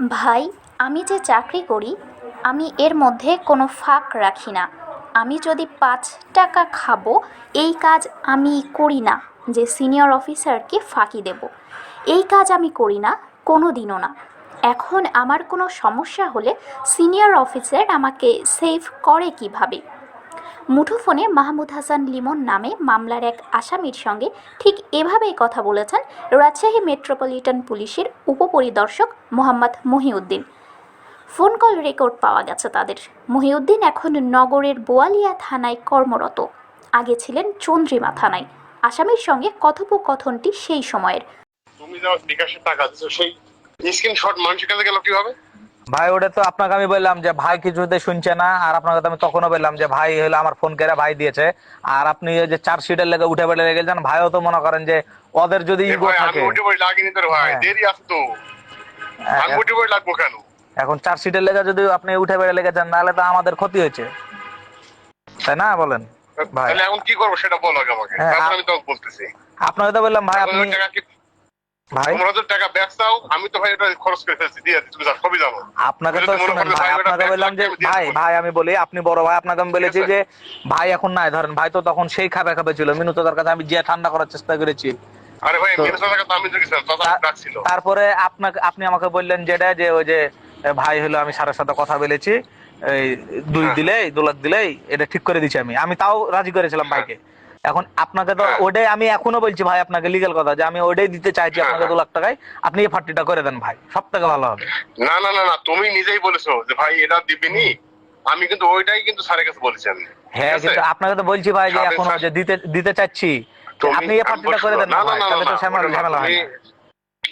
ভাই, আমি যে চাকরি করি, আমি এর মধ্যে কোনো ফাঁক রাখি না। আমি যদি পাঁচ টাকা খাব, এই কাজ আমি করি না যে সিনিয়র অফিসারকে ফাঁকি দেব। এই কাজ আমি করি না কোনো দিনও না। এখন আমার কোনো সমস্যা হলে সিনিয়র অফিসার আমাকে সেভ করে কীভাবে? মুঠোফোনে মাহমুদ হাসান লিমন নামে মামলার এক আসামির সঙ্গে ঠিক এভাবেই কথা বলেছেন রাজশাহী মেট্রোপলিটন পুলিশের উপপরিদর্শক Mohammad Mohiuddin. Phone call record পাওয়া গেছে তাদের। মহিউদ্দিন এখন নগরের বোয়ালিয়া থানায় কর্মরত। আগে ছিলেন চন্দ্রিমা থানায়। আসামির সঙ্গে কথোপকথনটি সেই সময়ের। টাকা সেই স্ক্রিনশট মানুষের কাছে গেল কীভাবে? ভাই ওটা তো আপনাকে আমি বললাম যে ভাই কিছুতে শুনছে না আর আপনাকে তো আমি তখনও বললাম যে ভাই হলো আমার ফোন করে ভাই দিয়েছে। আর আপনি ওই যে চার্জশিটের লেগে উঠে বেড়ে গেছেন ভাইও তো মনে করেন যে ওদের যদি ইগো থাকে। হ্যাঁ। তো। এখন চার্জশিটের লেগে যদি আপনি উঠে বেড়ে লেগেছেন তাহলে তো আমাদের ক্ষতি হয়েছে। তাই না বলেন? ভাই। তাহলে এখন কি করব সেটা বলো আমাকে। হ্যাঁ, আমি তোমাকে বলতেছি। আপনাকে তো বললাম ভাই আপনি তোমরা তো টাকা ব্যাগ চাও আমি তো ভাই এটা খরচ করে ফেলছি দিয়ে তুমি জানো সবই জানো আপনাকে তো যদি শুনেন করো ভাই ভাই আপনাকে বললাম যে লাগবে, আমি দিয়ে ভাই ভাই আমি বলি আপনি বড় ভাই আপনাকে আমি বলেছি যে ভাই এখন নাই ধরেন ভাই তো তখন সেই খাবে খাবে ছিল তার কাছে আমি যে ঠান্ডা করার চেষ্টা করেছি। তারপরে আপনাকে আপনি আমাকে বললেন যেটা যে ওই যে ভাই হলো আমি স্যারের সাথে কথা বলেছি এই দুই হ্যাঁ। দিলেই দু লাখ দিলেই এটা ঠিক করে দিচ্ছি আমি। আমি তাও রাজি করেছিলাম হ্যাঁ। ভাইকে। এখন আপনাকে তো হ্যাঁ। ওটাই আমি এখনও বলছি ভাই আপনাকে লিগেল কথা যে আমি ওটাই দিতে চাইছি হ্যাঁ, আপনাকে। দু লাখ টাকায়। আপনি এই ফার্টিটা করে দেন ভাই সব থেকে ভালো হবে। না না না না তুমি নিজেই বলেছ যে ভাই এটা দিবিনি। আমি কিন্তু ওইটাই কিন্তু স্যারের কাছে বলেছি আমি। হ্যাঁ কিন্তু আপনাকে তো বলছি ভাই যে এখন যে দিতে দিতে চাচ্ছি আপনি এই ফার্টিটা করে দেন না ভাই তাহলে তো ঝামেলা হয়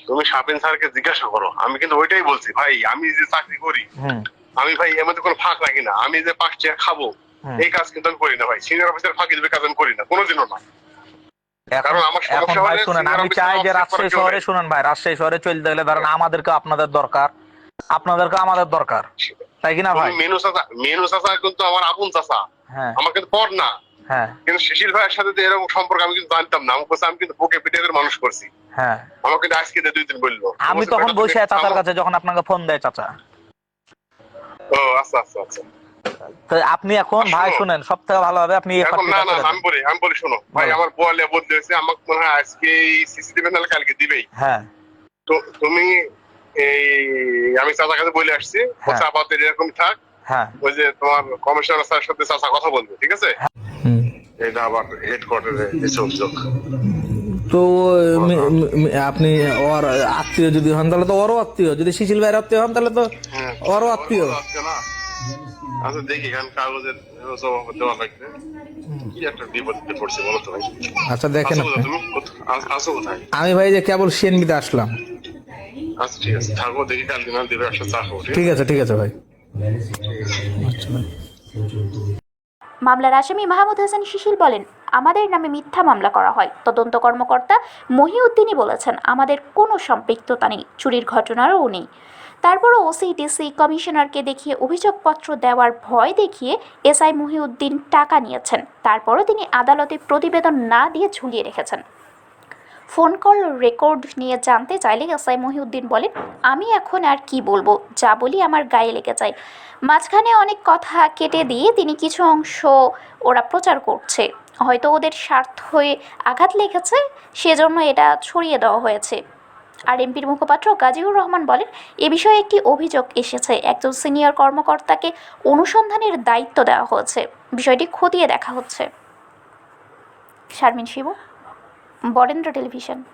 তুমি- শাপিন স্যারকে জিজ্ঞাসা করো। আমি কিন্তু ওইটাই বলছি ভাই আমি যে চাকরি করি আমি ভাই এর মধ্যে কোনো ফাঁক রাখি না। আমি যে পাঁচ টাকা খাব। এই কাজ কিন্তু আমি করি না ভাই। সিনিয়র অফিসার ফাঁকি দেবে কাজ আমি করি না। কোনোদিনও না। কারণ আমার সমস্যা হলে শুনেন আমি চাই যে রাজশাহী শহরে। শুনেন ভাই রাজশাহী শহরে চলতে গেলে ধরেন আমাদেরকে আপনাদের দরকার। আপনাদেরকে আমাদের দরকার। তাই কিনা ভাই? মেনু চাচা মেনু চাচা কিন্তু আমার আপন চাচা। হ্যাঁ। আমার কিন্তু পর না। হ্যাঁ। কিন্তু শিশির ভাইয়ের সাথে এরকম সম্পর্ক আমি কিন্তু জানতাম না। আমি কিন্তু বুকে করে মানুষ করছি। হ্যাঁ। কিন্তু আজকে দুই দিন বলল। আমি তখন বসে চাচার কাছে যখন আপনাকে ফোন দেয় চাচা। ও আচ্ছা আচ্ছা আচ্ছা। আপনি এখন ভাই শোনো। শুনেন সব থেকে ভালো হবে আপনি এখন না না আমি বলি আমি বলি শোনো। ভাই আমার বোয়ালে বদলে হয়েছে আমাকে মনে হয় আজকে সিসিটিভি নাহলে কালকে দিবেই। হ্যাঁ। তো তুমি এই আমি চাচার কাছে বলে আসছি বলছে হ্যাঁ। আপাতত এরকম থাক হ্যাঁ। ওই যে তোমার কমিশনার স্যারের সাথে চাচা কথা বলবে ঠিক আছে? হুম। এটা আবার হেডকোয়ার্টারে এসে অভিযোগ। তো আপনি ওর আত্মীয় যদি হন তাহলে তো ওরও আত্মীয়। যদি শিশিল ভাইয়ের আত্মীয় হন তাহলে তো হ্যাঁ। ওরও আত্মীয় না। আচ্ছা দেখি এখান কাগজের জমা দেওয়া লাগবে কি একটা বিপদে পড়ছে বলো তো ভাই। আচ্ছা দেখেন আসো কোথায় আমি ভাই যে কেবল সিএনবিতে আসলাম। আচ্ছা ঠিক আছে থাকো দেখি কাল দিন দেবে একটা চা ঠিক আছে? ঠিক আছে? ঠিক আছে ভাই। মামলার আসামি মাহমুদ হাসান শিশিল বলেন আমাদের নামে মিথ্যা মামলা করা হয়। তদন্ত কর্মকর্তা মহিউদ্দিনই বলেছেন, আমাদের কোনো সম্পৃক্ততা নেই, চুরির ঘটনারও নেই। তারপরও ওসি ডিসি কমিশনারকে দেখিয়ে অভিযোগপত্র দেওয়ার ভয় দেখিয়ে এসআই মহিউদ্দিন টাকা নিয়েছেন। তারপরও তিনি আদালতে প্রতিবেদন না দিয়ে ঝুলিয়ে রেখেছেন। ফোন কল রেকর্ড নিয়ে জানতে চাইলে এসআই মহিউদ্দিন বলেন, আমি এখন আর কি বলব? যা বলি আমার গায়ে লেগে যায়। মাঝখানে অনেক কথা কেটে দিয়ে তিনি কিছু অংশ ওরা প্রচার করছে। হয়তো ওদের স্বার্থ আঘাত লেগেছে, সেজন্য এটা ছড়িয়ে দেওয়া হয়েছে। আর এমপির মুখপাত্র গাজীউর রহমান বলেন, এ বিষয়ে একটি অভিযোগ এসেছে। একজন সিনিয়র কর্মকর্তাকে অনুসন্ধানের দায়িত্ব দেওয়া হয়েছে। বিষয়টি খতিয়ে দেখা হচ্ছে। শারমিন শিবু, বরেন্দ্র টেলিভিশন।